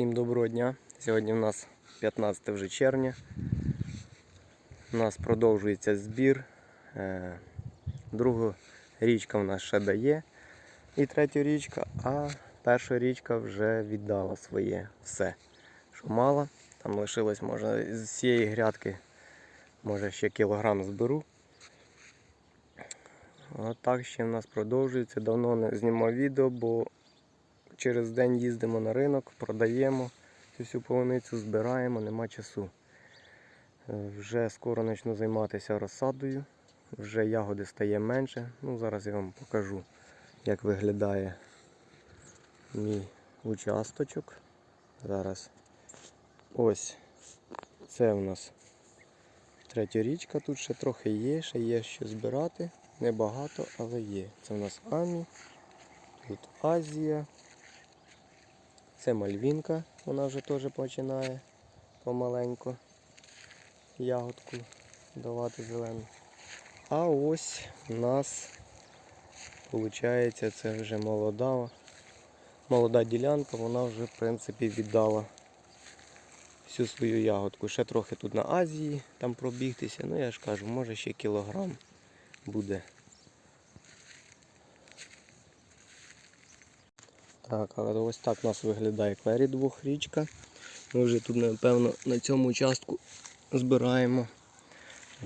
Всім доброго дня. Сьогодні у нас 15 вже червня. У нас продовжується збір. Е, Друга річка в нас ще дає. І третя річка, а перша річка вже віддала своє все, що мала. Там лишилось, може, з цієї грядки, може ще кілограм зберу. А так ще в нас продовжується. Давно не знімав відео, бо через день їздимо на ринок, продаємо цю всю полуницю, збираємо, нема часу. Е, Вже скоро почну займатися розсадою, вже ягоди стає менше. Ну, зараз я вам покажу, як виглядає мій участочок. Зараз ось це у нас третя річка, тут ще трохи є, ще є що збирати. Небагато, але є. Це у нас Амі, тут Азія. Це мальвінка, вона вже теж починає помаленьку ягодку давати зелену. А ось у нас виходить це вже молода, молода ділянка, вона вже в принципі віддала всю свою ягодку. Ще трохи тут на Азії там пробігтися, ну я ж кажу, може ще кілограм буде. Так, але ось так у нас виглядає клері двохрічка. Ми вже тут, напевно, на цьому участку збираємо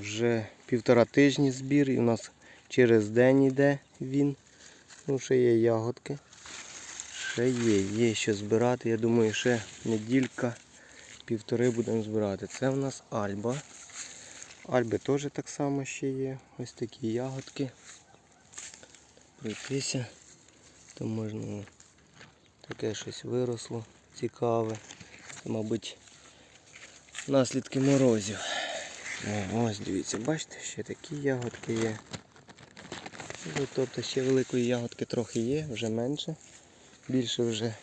вже півтора тижні збір і у нас через день йде він. Ну, ще є ягодки. Ще є, є що збирати. Я думаю, ще неділька, півтори будемо збирати. Це у нас Альба. Альби теж так само ще є. Ось такі ягодки. Пройтися. То можна таке щось виросло цікаве. Це, мабуть, наслідки морозів. Ось дивіться, бачите, ще такі ягодки є. Ну, тобто ще великої ягодки трохи є, вже менше. Більше вже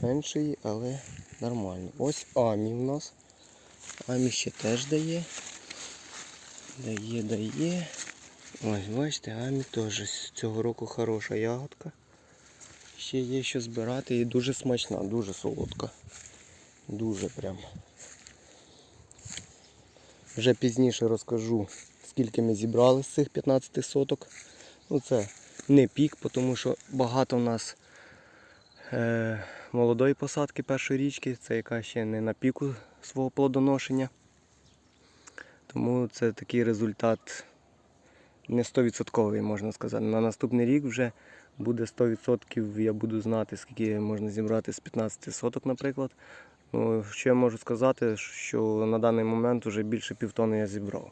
меншої, але нормально. Ось Амі в нас. Амі ще теж дає. Дає, дає. Ось, бачите, Амі теж з цього року хороша ягодка. Ще є що збирати і дуже смачна, дуже солодка. Дуже прям. Вже пізніше розкажу, скільки ми зібрали з цих 15 соток. Ну це не пік, тому що багато в нас е, молодої посадки першої річки, це яка ще не на піку свого плодоношення. Тому це такий результат не 100% можна сказати. На наступний рік вже буде 100%, я буду знати, скільки можна зібрати з 15 соток, наприклад. Ну, що я можу сказати, що на даний момент вже більше півтони я зібрав.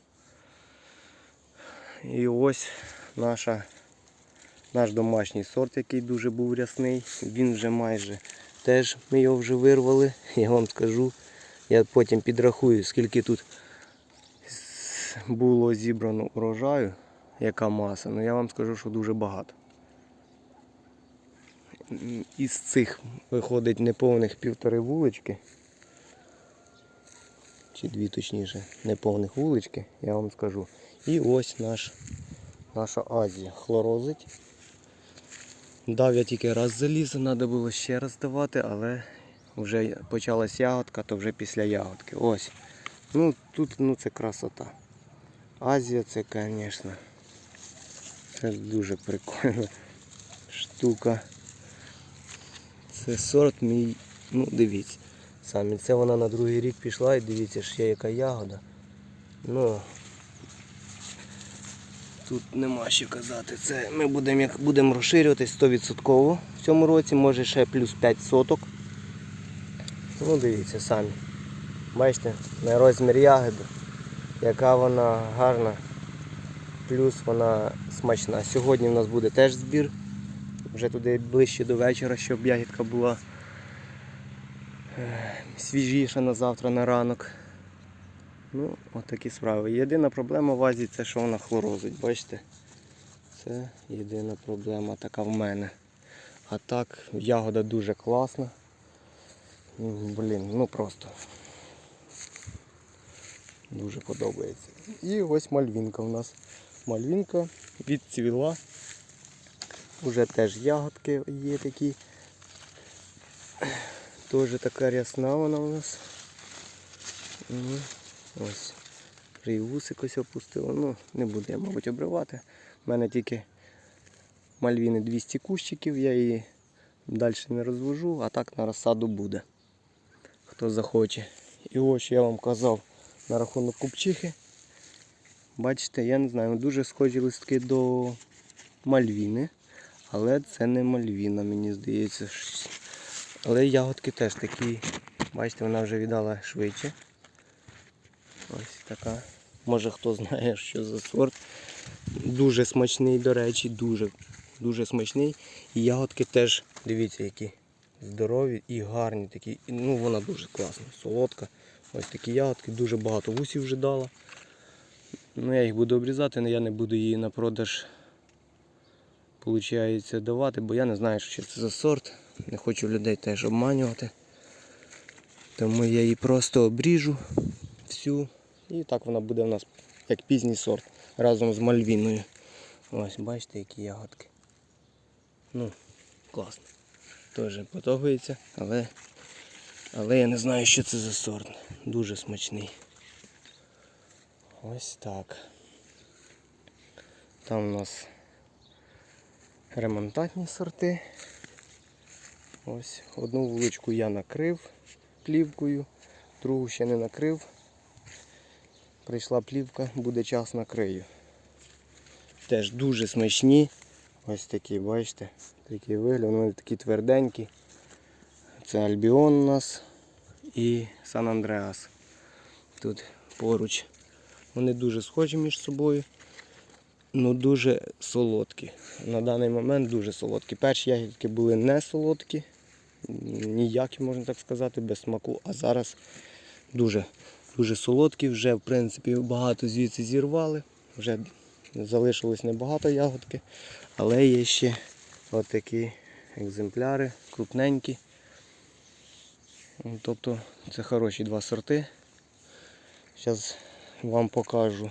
І ось наша, наш домашній сорт, який дуже був рясний. Він вже майже теж ми його вже вирвали. Я вам скажу. Я потім підрахую, скільки тут було зібрано урожаю, яка маса. Ну я вам скажу, що дуже багато. Із цих виходить неповних півтори вулички. Чи дві точніше, неповних вулички, я вам скажу. І ось наш, наша Азія хлорозить. Дав я тільки раз заліз, треба було ще раз давати, але вже почалась ягодка, то вже після ягодки. Ось. Ну тут ну, це красота. Азія це, звісно, це дуже прикольна штука. Це сорт мій, ну дивіться, самі це вона на другий рік пішла і дивіться, ще яка ягода. Ну тут нема що казати. Це ми будемо як розширюватись 100% в цьому році, може ще плюс 5 соток. Ну дивіться самі. Бачите, на розмір ягоди, яка вона гарна, плюс вона смачна. Сьогодні в нас буде теж збір. Вже туди ближче до вечора, щоб ягідка була е, свіжіша на завтра, на ранок. Ну, от такі справи. Єдина проблема в Азії це що вона хлорозить, бачите? Це єдина проблема така в мене. А так, ягода дуже класна. Блін, ну просто дуже подобається. І ось мальвінка у нас. Мальвінка відцвіла. Уже теж ягодки є такі. Теж така рясна вона у нас. Ось. І ось опустило. Ну, не буду я, мабуть, обривати. У мене тільки мальвіни 200 кущиків, я її далі не розвожу, а так на розсаду буде. Хто захоче. І ось я вам казав на рахунок купчихи. Бачите, я не знаю, дуже схожі листки до мальвіни. Але це не мальвіна, мені здається. Але ягодки теж такі. Бачите, вона вже віддала швидше. Ось така. Може хто знає, що за сорт. Дуже смачний, до речі, дуже, дуже смачний. І ягодки теж, дивіться, які здорові і гарні такі. Ну, вона дуже класна, солодка. Ось такі ягодки, дуже багато вусів вже дала. Ну, я їх буду обрізати, але я не буду її на продаж получається давати, бо я не знаю, що це за сорт. Не хочу людей теж обманювати. Тому я її просто обріжу всю. І так вона буде в нас як пізній сорт разом з мальвіною. Ось, бачите, які ягодки. Ну, класно. Теж потягується, але, але я не знаю, що це за сорт. Дуже смачний. Ось так. Там у нас ремонтантні сорти. Ось одну вуличку я накрив плівкою, другу ще не накрив. Прийшла плівка, буде час накрию. Теж дуже смачні. Ось такі, бачите, такий вигляд, вони такі тверденькі. Це Альбіон у нас і Сан Андреас. Тут поруч. Вони дуже схожі між собою. Ну дуже солодкі. На даний момент дуже солодкі. Перші ягідки були не солодкі, ніякі, можна так сказати, без смаку. А зараз дуже, дуже солодкі. Вже в принципі багато звідси зірвали. Вже залишилось небагато ягодки. Але є ще отакі екземпляри, крупненькі. Тобто це хороші два сорти. Зараз вам покажу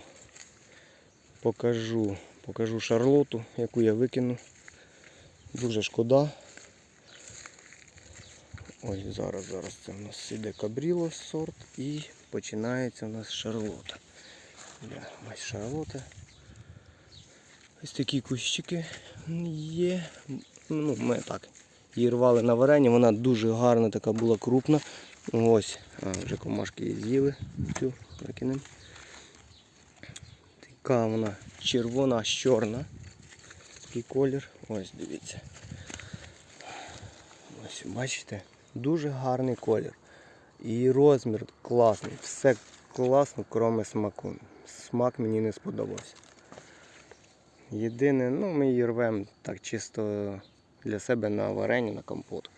покажу, покажу шарлоту, яку я викину. Дуже шкода. Ось зараз, зараз це в нас іде кабріло сорт і починається у нас шарлота. Ось шарлота. Ось такі кущики є. Ну, ми так. Її рвали на варені, вона дуже гарна, така була крупна. Ось, а, вже комашки її з'їли. Цю викинемо. Така вона червона аж чорна. Такий колір. Ось дивіться. Ось бачите, дуже гарний колір. І розмір класний. Все класно, кроме смаку. Смак мені не сподобався. Єдине, ну ми її рвемо так чисто для себе на варені, на компот.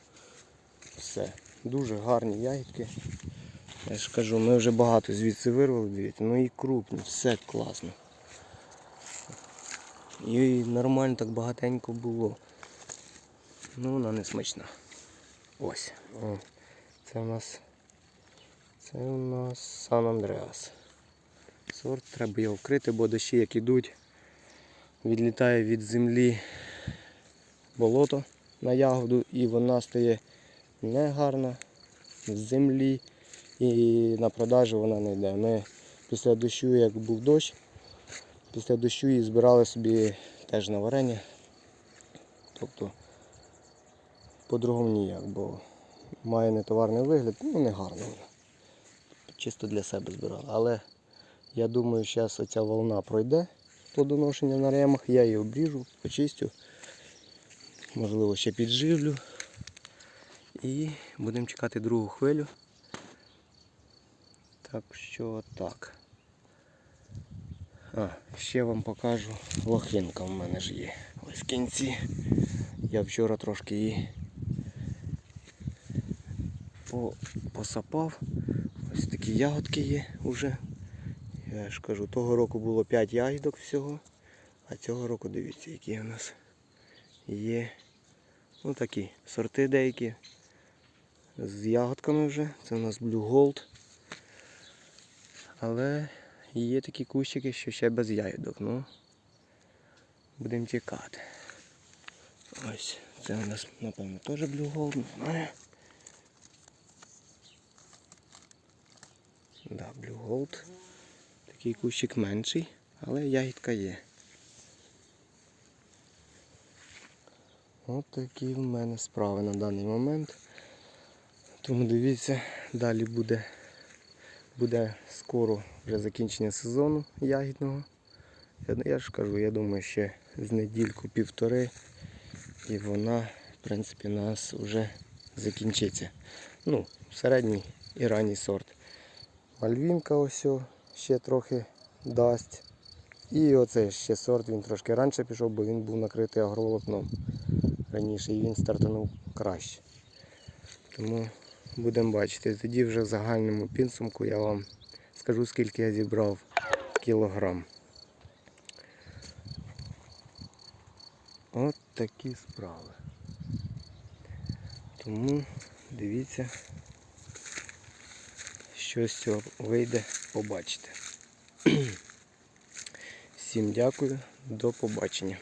Все. Дуже гарні ягідки. Я ж кажу, ми вже багато звідси вирвали, дивіться, ну і крупні, все класно. І нормально так багатенько було. Ну вона не смачна. Ось. Це у нас це у нас Сан Андреас. Сорт треба його вкрити, бо дощі як ідуть, відлітає від землі болото на ягоду і вона стає негарна з землі і на продажу вона не йде. Ми після дощу, як був дощ, після дощу її збирали собі теж на варення. Тобто по-другому ніяк, бо має нетоварний вигляд, ну не гарно. Чисто для себе збирали. Але я думаю, зараз оця волна пройде плодоношення на ремах, я її обріжу, почистю, можливо ще підживлю. І будемо чекати другу хвилю. Так що так. А, ще вам покажу лохинка в мене ж є. Ось в кінці. Я вчора трошки її посапав. Ось такі ягодки є вже. Я ж кажу, того року було 5 ягідок всього. А цього року дивіться, які у нас є. Ну такі сорти деякі. З ягодками вже. Це у нас Blue Gold. Але Є такі кущики, що ще без ягідок, ну будемо чекати. Ось, це у нас, напевно, теж блюгол, не знаю. Да, Blue Gold. Такий кущик менший, але ягідка є. От такі в мене справи на даний момент. Тому дивіться, далі буде буде скоро вже закінчення сезону ягідного. Я, ж кажу, я думаю, ще з недільку півтори і вона, в принципі, нас вже закінчиться. Ну, середній і ранній сорт. Мальвінка ось ще трохи дасть. І оцей ще сорт, він трошки раніше пішов, бо він був накритий агроволокном раніше і він стартанув краще. Тому будемо бачити. Тоді вже в загальному підсумку я вам скажу, скільки я зібрав кілограм. От такі справи. Тому дивіться, що з цього вийде, побачите. Всім дякую, до побачення.